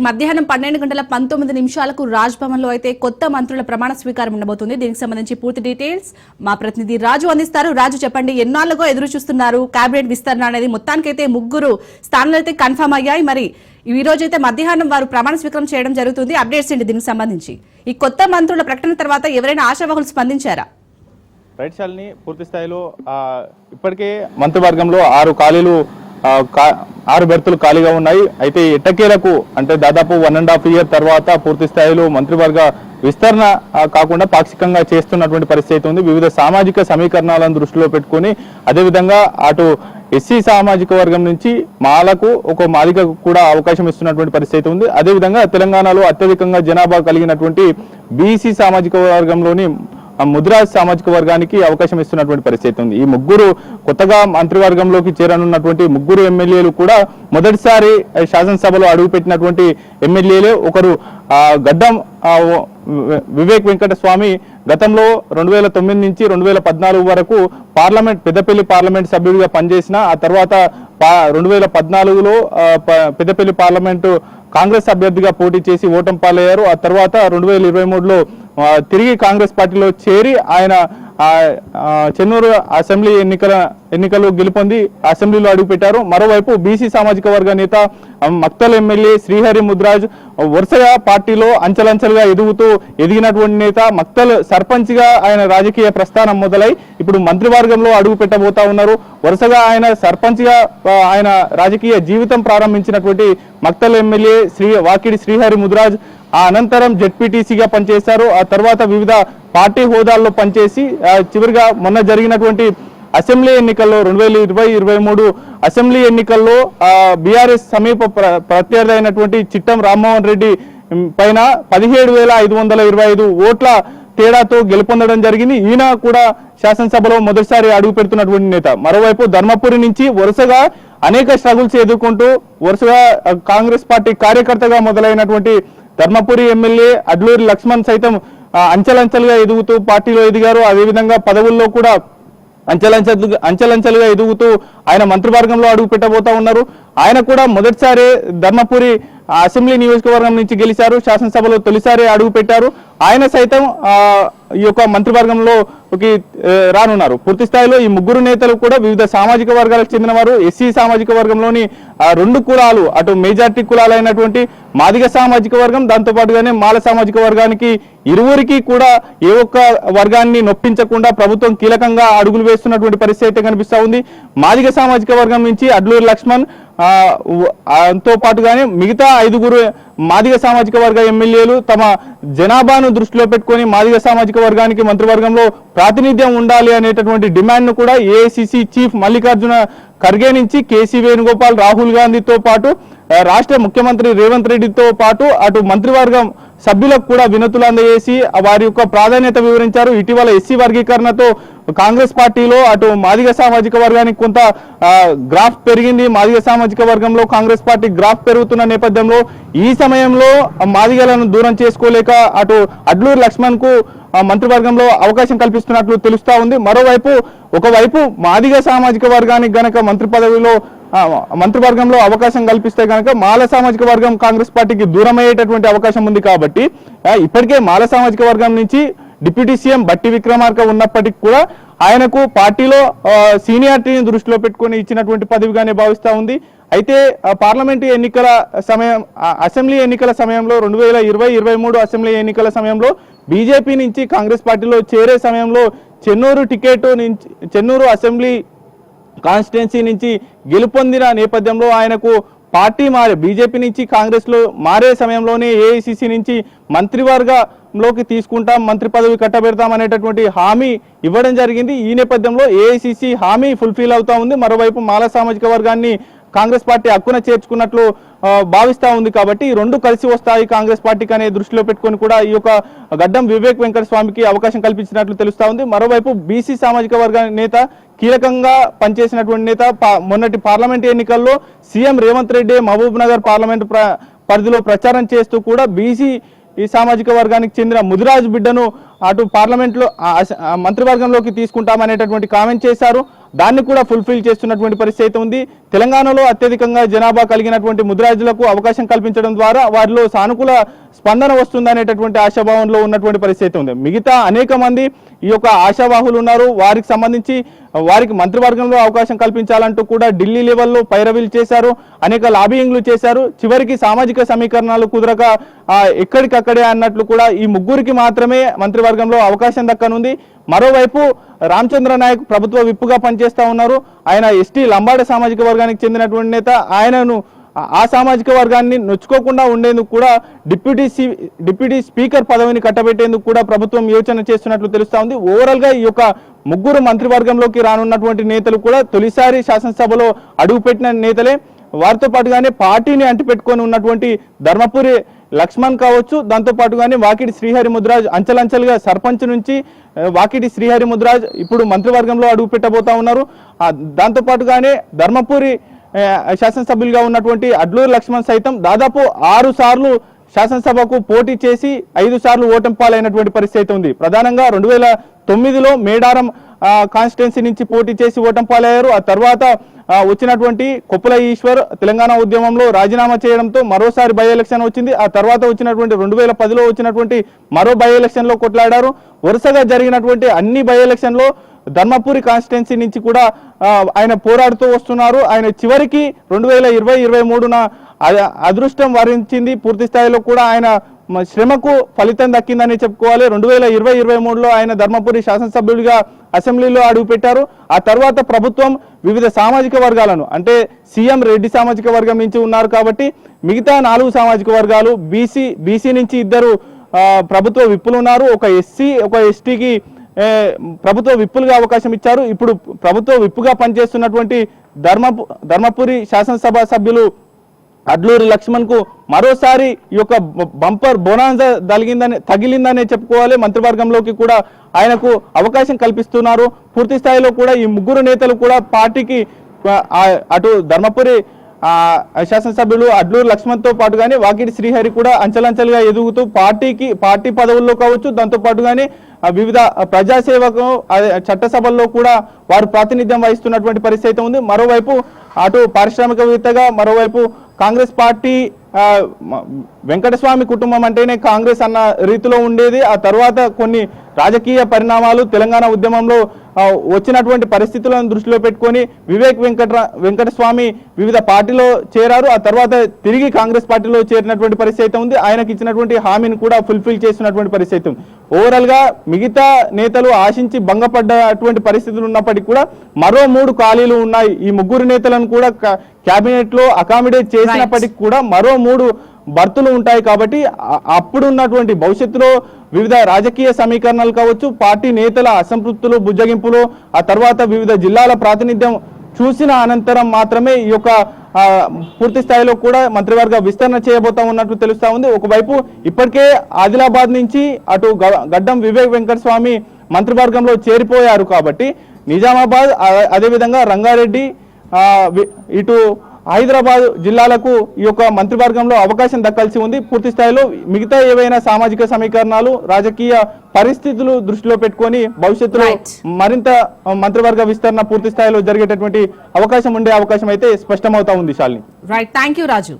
Right మధ్యాహ్నం పన్నెండు గంటల పంతొమ్మిది నిమిషాలకు రాజ్భవన్లో అయితే కొత్త మంత్రుల ప్రమాణ స్వీకారం ఉండబోతుంది. దీనికి సంబంధించి పూర్తి డీటెయిల్స్ మా ప్రతినిధి రాజు అందిస్తారు. రాజు చెప్పండి ఎన్నాళ్ళుగా ఎదురు చూస్తున్నారు? కేబినెట్ విస్తరణ అనేది మొత్తానికైతే ముగ్గురు స్థానాలు అయితే కన్ఫర్మ్ అయ్యాయి. మరి ఈ రోజు అయితే మధ్యాహ్నం వారు ప్రమాణ స్వీకారం చేయడం జరుగుతుంది. అప్డేట్స్ ఏంటి దీనికి సంబంధించి? ఈ కొత్త మంత్రుల ప్రకటన తర్వాత ఎవరైనా ఆశావాహులు స్పందించారా? రైట్ శాలిని పూర్తి స్థాయిలో ఇప్పటికే మంత్రివర్గంలో ఆరు ఖాళీలు ఆరు బెర్తులు ఖాళీగా ఉన్నాయి. అయితే ఎట్టకేలకు అంటే దాదాపు వన్ అండ్ హాఫ్ ఇయర్ తర్వాత పూర్తి స్థాయిలో మంత్రివర్గ విస్తరణ కాకుండా పాక్షికంగా చేస్తున్నటువంటి పరిస్థితి ఉంది. వివిధ సామాజిక సమీకరణాలను దృష్టిలో పెట్టుకొని అదేవిధంగా అటు ఎస్సీ సామాజిక వర్గం నుంచి మాలకు ఒక మాలిక కూడా అవకాశం ఇస్తున్నటువంటి పరిస్థితి ఉంది. అదేవిధంగా తెలంగాణలో అత్యధికంగా జనాభా కలిగినటువంటి బీసీ సామాజిక వర్గంలోని ఆ ముదిరాజ్ సామాజిక వర్గానికి అవకాశం ఇస్తున్నటువంటి పరిస్థితి ఉంది. ఈ ముగ్గురు కొత్తగా మంత్రివర్గంలోకి చేరనున్నటువంటి ముగ్గురు ఎమ్మెల్యేలు కూడా మొదటిసారి శాసనసభలో అడుగుపెట్టినటువంటి ఎమ్మెల్యేలే ఒకరు. గడ్డం వివేక్ వెంకటస్వామి గతంలో రెండు వేల తొమ్మిది నుంచి రెండు వేల పద్నాలుగు వరకు పార్లమెంట్ పెద్దపల్లి పార్లమెంట్ సభ్యుడిగా పనిచేసిన ఆ తర్వాత పా- రెండు వేల పద్నాలుగులో ప- పెద్దపల్లి పార్లమెంటు కాంగ్రెస్ అభ్యర్థిగా పోటీ చేసి ఓటం పాలయ్యారు. ఆ తర్వాత రెండు వేల ఇరవై మూడులో తిరిగి కాంగ్రెస్ పార్టీలో చేరి ఆయన చెన్నూరు అసెంబ్లీ ఎన్నికల ఎన్నికలు గెలుపొంది అసెంబ్లీలో అడుగుపెట్టారు. మరోవైపు బీసీ సామాజిక వర్గ నేత మక్తల్ ఎమ్మెల్యే శ్రీహరి ముద్రాజ్ వరుసగా పార్టీలో అంచెలంచెలుగా ఎదుగుతూ ఎదిగినటువంటి నేత మక్తల్ సర్పంచ్గా ఆయన రాజకీయ ప్రస్థానం మొదలై ఇప్పుడు మంత్రివర్గంలో అడుగు పెట్టబోతా ఉన్నారు. వరుసగా ఆయన సర్పంచ్గా ఆయన రాజకీయ జీవితం ప్రారంభించినటువంటి మక్తల్ ఎమ్మెల్యే శ్రీ వాకిడి శ్రీహరి ముద్రాజ్ ఆ అనంతరం జెడ్పీటీసీగా పనిచేశారు. ఆ తర్వాత వివిధ పార్టీ హోదాల్లో పనిచేసి చివరిగా మొన్న జరిగినటువంటి అసెంబ్లీ ఎన్నికల్లో రెండు వేల ఇరవై ఇరవై మూడు అసెంబ్లీ ఎన్నికల్లో బీఆర్ఎస్ సమీప ప్ర- ప్రత్యర్థి అయినటువంటి చిట్టం రామ్మోహన్ రెడ్డి పైన పదిహేడు వేల ఐదు వందల ఇరవై ఐదు ఓట్ల తేడాతో గెలుపొందడం జరిగింది. ఈయన కూడా శాసనసభలో మొదటిసారి అడుగు పెడుతున్నటువంటి నేత. మరోవైపు ధర్మపురి నుంచి వరుసగా అనేక స్ట్రగుల్స్ ఎదుర్కొంటూ వరుసగా కాంగ్రెస్ పార్టీ కార్యకర్తగా మొదలైనటువంటి ధర్మపురి ఎమ్మెల్యే అడ్లూరి లక్ష్మణ్ సైతం అంచెలంచెలుగా ఎదుగుతూ పార్టీలో ఎదిగారు. అదేవిధంగా పదవుల్లో కూడా అంచెలంచెలు అంచెలంచెలుగా ఎదుగుతూ ఆయన మంత్రివర్గంలో అడుగు పెట్టబోతా ఉన్నారు. ఆయన కూడా మొదటిసారి ధర్మపురి అసెంబ్లీ నియోజకవర్గం నుంచి గెలిచారు శాసనసభలో తొలిసారి అడుగు పెట్టారు. ఆయన సైతం ఈ యొక్క మంత్రివర్గంలో రానున్నారు. పూర్తి స్థాయిలో ఈ ముగ్గురు నేతలు కూడా వివిధ సామాజిక వర్గాలకు చెందిన వారు ఎస్సీ సామాజిక వర్గంలోని రెండు కులాలు అటు మెజార్టీ కులాలైనటువంటి మాదిగ సామాజిక వర్గం దాంతోపాటుగానే మాల సామాజిక వర్గానికి ఇరువురికి కూడా ఏ ఒక్క వర్గాన్ని నొప్పించకుండా ప్రభుత్వం కీలకంగా అడుగులు వేస్తున్నటువంటి పరిస్థితి అయితే కనిపిస్తా ఉంది. మాదిగ సామాజిక వర్గం నుంచి అడ్లూరి లక్ష్మణ్ ఆ, పాటుగానే మిగతా ఐదుగురు మాదిగ సామాజిక వర్గ ఎమ్మెల్యేలు తమ జనాభాను దృష్టిలో పెట్టుకొని మాదిగ సామాజిక వర్గానికి మంత్రివర్గంలో ప్రాతినిధ్యం ఉండాలి అనేటటువంటి డిమాండ్ను కూడా ఏఐసిసి చీఫ్ మల్లికార్జున ఖర్గే నుంచి కేసీ వేణుగోపాల్ రాహుల్ గాంధీతో పాటు రాష్ట్ర ముఖ్యమంత్రి రేవంత్ రెడ్డితో పాటు అటు మంత్రివర్గం సభ్యులకు కూడా వినతులు అందజేసి వారి యొక్క ప్రాధాన్యత వివరించారు. ఇటీవల ఎస్సీ వర్గీకరణతో కాంగ్రెస్ పార్టీలో అటు మాదిగ సామాజిక వర్గానికి కొంత గ్రాఫ్ పెరిగింది. మాదిగ సామాజిక వర్గంలో కాంగ్రెస్ పార్టీ గ్రాఫ్ పెరుగుతున్న నేపథ్యంలో ఈ సమయంలో మాదిగలను దూరం చేసుకోలేక అటు అడ్లూరు లక్ష్మణ్కు మంత్రివర్గంలో అవకాశం కల్పిస్తున్నట్లు తెలుస్తా ఉంది. మరోవైపు ఒకవైపు మాదిగ సామాజిక వర్గానికి గనక మంత్రి పదవిలో మంత్రివర్గంలో అవకాశం కల్పిస్తే కనుక మాల సామాజిక వర్గం కాంగ్రెస్ పార్టీకి దూరమయ్యేటటువంటి అవకాశం ఉంది కాబట్టి ఇప్పటికే మాల సామాజిక వర్గం నుంచి డిప్యూటీ సీఎం బట్టి విక్రమార్క ఉన్నప్పటికీ కూడా ఆయనకు పార్టీలో సీనియారిటీని దృష్టిలో పెట్టుకొని ఇచ్చినటువంటి పదవిగానే భావిస్తా ఉంది. అయితే పార్లమెంటు ఎన్నికల సమయం అసెంబ్లీ ఎన్నికల సమయంలో రెండు వేల ఇరవై ఇరవై మూడు అసెంబ్లీ ఎన్నికల సమయంలో బీజేపీ నుంచి కాంగ్రెస్ పార్టీలో చేరే సమయంలో చెన్నూరు టికెట్ నుంచి చెన్నూరు అసెంబ్లీ కాన్స్టిట్యున్సీ నుంచి గెలుపొందిన నేపథ్యంలో ఆయనకు పార్టీ మారే బీజేపీ నుంచి కాంగ్రెస్లో మారే సమయంలోనే ఏఐసిసి నుంచి మంత్రివర్గ లోకి తీసుకుంటాం మంత్రి పదవి కట్టబెడతాం అనేటటువంటి హామీ ఇవ్వడం జరిగింది. ఈ నేపథ్యంలో ఏఐసిసి హామీ ఫుల్ఫిల్ అవుతా ఉంది. మరోవైపు మాల సామాజిక వర్గాన్ని కాంగ్రెస్ పార్టీ హక్కున చేర్చుకున్నట్లు భావిస్తూ భావిస్తా ఉంది కాబట్టి ఈ రెండు కలిసి వస్తాయి కాంగ్రెస్ పార్టీకి అనే దృష్టిలో పెట్టుకొని కూడా ఈ యొక్క గడ్డం వివేక్ వెంకట స్వామికి అవకాశం కల్పించినట్లు తెలుస్తా ఉంది. మరోవైపు బీసీ సామాజిక వర్గ నేత కీలకంగా పనిచేసినటువంటి నేత మొన్నటి పార్లమెంట్ ఎన్నికల్లో CM Revanth Reddy Mahabubnagar parliament పరిధిలో ప్రచారం చేస్తూ కూడా బీసీ ఈ సామాజిక వర్గానికి చెందిన ముదిరాజు బిడ్డను అటు పార్లమెంట్లో మంత్రివర్గంలోకి తీసుకుంటామనేటటువంటి కామెంట్ చేశారు. దాన్ని కూడా ఫుల్ఫిల్ చేస్తున్నటువంటి పరిస్థితి ఉంది. తెలంగాణలో అత్యధికంగా జనాభా కలిగినటువంటి ముద్రాజులకు అవకాశం కల్పించడం ద్వారా వారిలో సానుకూల స్పందన వస్తుందనేటటువంటి ఆశాభావంలో ఉన్నటువంటి పరిస్థితి ఉంది. మిగతా అనేక మంది ఈ యొక్క ఆశావాహులు ఉన్నారు. వారికి సంబంధించి వారికి మంత్రివర్గంలో అవకాశం కల్పించాలంటూ కూడా ఢిల్లీ లెవెల్లో పైరవీలు చేశారు. అనేక లాబియింగ్లు చేశారు. చివరికి సామాజిక సమీకరణాలు కుదరక ఎక్కడికక్కడే అన్నట్లు కూడా ఈ ముగ్గురికి మాత్రమే మంత్రివర్గంలో అవకాశం దక్కనుంది. మరోవైపు రామచంద్ర నాయక్ ప్రభుత్వ విప్పుగా పనిచేస్తా ఉన్నారు. ఆయన ఎస్టీ లంబాడ సామాజిక వర్గానికి చెందినటువంటి నేత ఆయనను ఆ- సామాజిక వర్గాన్ని నొచ్చుకోకుండా ఉండేందుకు కూడా డిప్యూటీ సి డిప్యూటీ స్పీకర్ పదవిని కట్టబెట్టేందుకు కూడా ప్రభుత్వం యోచన చేస్తున్నట్లు తెలుస్తా ఉంది. ఓవరాల్గా ఈ యొక్క ముగ్గురు మంత్రివర్గంలోకి రానున్నటువంటి నేతలు కూడా తొలిసారి శాసనసభలో అడుగుపెట్టిన నేతలే. వారితో పాటుగానే పార్టీని అంటిపెట్టుకొని ఉన్నటువంటి ధర్మపురి లక్ష్మణ్ కావచ్చు దాంతో పాటుగానే వాకిటి శ్రీహరి ముద్రాజ్ అంచెలంచెలుగా సర్పంచ్ నుంచి వాకిటి శ్రీహరి ముద్రాజ్ ఇప్పుడు మంత్రివర్గంలో అడుగు పెట్టబోతా ఉన్నారు. దాంతో పాటుగానే ధర్మపురి శాసనసభ్యులుగా ఉన్నటువంటి అడ్లూరు లక్ష్మణ్ సైతం దాదాపు ఆరు సార్లు శాసనసభకు పోటీ చేసి ఐదు సార్లు ఓటమి పాలైనటువంటి పరిస్థితి ఉంది. ప్రధానంగా రెండు వేల తొమ్మిదిలో మేడారం కాన్స్టిట్యున్సీ నుంచి పోటీ చేసి ఓటం పాలయ్యారు. ఆ తర్వాత వచ్చినటువంటి కొప్పుల ఈశ్వర్ తెలంగాణ ఉద్యమంలో రాజీనామా చేయడంతో మరోసారి బై ఎలక్షన్ వచ్చింది. ఆ తర్వాత వచ్చినటువంటి రెండు వేల పదిలో వచ్చినటువంటి మరో బై ఎలక్షన్లో కొట్లాడారు. వరుసగా జరిగినటువంటి అన్ని బై ఎలక్షన్లో ధర్మపురి కాన్స్టిట్యున్సీ నుంచి కూడా ఆయన పోరాడుతూ వస్తున్నారు. ఆయన చివరికి రెండు వేల ఇరవై ఇరవై మూడున అదృష్టం వరించింది. పూర్తి స్థాయిలో కూడా ఆయన శ్రమకు ఫలితం దక్కిందని చెప్పుకోవాలి. రెండు వేల ఇరవై ఇరవై మూడులో ఆయన ధర్మపురి శాసనసభ్యుడిగా అసెంబ్లీలో అడుగుపెట్టారు ఆ తర్వాత ప్రభుత్వం వివిధ సామాజిక వర్గాలను అంటే సీఎం రెడ్డి సామాజిక వర్గం నుంచి ఉన్నారు కాబట్టి మిగతా నాలుగు సామాజిక వర్గాలు బీసీ బీసీ నుంచి ఇద్దరు ప్రభుత్వ విప్పులు ఉన్నారు ఒక ఎస్సీ ఒక ఎస్టీకి ప్రభుత్వ విప్పులుగా అవకాశం ఇచ్చారు. ఇప్పుడు ప్రభుత్వ విప్పుగా పనిచేస్తున్నటువంటి ధర్మ ధర్మపురి శాసనసభ సభ్యులు అడ్లూరి లక్ష్మణ్కు మరోసారి ఈ యొక్క బంపర్ బొనాంజా తగిలిందని తగిలిందనే చెప్పుకోవాలి. మంత్రివర్గంలోకి కూడా ఆయనకు అవకాశం కల్పిస్తున్నారు. పూర్తి స్థాయిలో కూడా ఈ ముగ్గురు నేతలు కూడా పార్టీకి అటు ధర్మపురి శాసనసభ్యులు అడ్లూరు లక్ష్మణ్తో పాటుగానే వాకిటి శ్రీహరి కూడా అంచలంచలుగా ఎదుగుతూ పార్టీకి పార్టీ పదవుల్లో కావచ్చు. దాంతో పాటుగానే వివిధ ప్రజాసేవకు చట్టసభల్లో కూడా వారు ప్రాతినిధ్యం వహిస్తున్నటువంటి పరిస్థితి ఉంది. మరోవైపు అటు పారిశ్రామికవేత్తగా మరోవైపు కాంగ్రెస్ పార్టీ వెంకటస్వామి కుటుంబం అంటేనే కాంగ్రెస్ అన్న రీతిలో ఉండేది. ఆ తర్వాత కొన్ని రాజకీయ పరిణామాలు తెలంగాణ ఉద్యమంలో వచ్చినటువంటి పరిస్థితులను దృష్టిలో పెట్టుకొని వివేక్ వెంకట వెంకటస్వామి వివిధ పార్టీలో చేరారు. ఆ తర్వాత తిరిగి కాంగ్రెస్ పార్టీలో చేరినటువంటి పరిస్థితి ఉంది. ఆయనకి ఇచ్చినటువంటి హామీని కూడా ఫుల్ఫిల్ చేస్తున్నటువంటి పరిస్థితి ఉంది. ఓవరాల్గా మిగతా నేతలు ఆశించి భంగపడ్డటువంటి పరిస్థితులు ఉన్నప్పటికీ కూడా మరో మూడు ఖాళీలు ఉన్నాయి. ఈ ముగ్గురు నేతలను కూడా కేబినెట్లో అకామిడేట్ చేసినప్పటికీ కూడా మరో మూడు బర్తులు ఉంటాయి కాబట్టి అప్పుడు అప్పుడున్నటువంటి భవిష్యత్తులో వివిధ రాజకీయ సమీకరణలు కావచ్చు పార్టీ నేతల అసంతృప్తులు బుజ్జగింపులు ఆ తర్వాత వివిధ జిల్లాల ప్రాతినిధ్యం చూసిన అనంతరం మాత్రమే ఈ యొక్క పూర్తి స్థాయిలో కూడా మంత్రివర్గ విస్తరణ చేయబోతా ఉన్నట్లు తెలుస్తా ఉంది. ఒకవైపు ఇప్పటికే ఆదిలాబాద్ నుంచి అటు గ- గడ్డం వివేక్ వెంకటస్వామి మంత్రివర్గంలో చేరిపోయారు కాబట్టి నిజామాబాద్ అదేవిధంగా రంగారెడ్డి ఇటు హైదరాబాద్ జిల్లాలకు ఈ యొక్క మంత్రివర్గంలో అవకాశం దక్కాల్సి ఉంది. పూర్తి స్థాయిలో మిగతా ఏవైనా సామాజిక సమీకరణాలు రాజకీయ పరిస్థితులు దృష్టిలో పెట్టుకొని భవిష్యత్తులో. మరింత మంత్రివర్గ విస్తరణ పూర్తి స్థాయిలో జరిగేటటువంటి అవకాశం ఉండే అవకాశం అయితే స్పష్టమవుతా ఉంది శాలిని. రైట్ థ్యాంక్ రాజు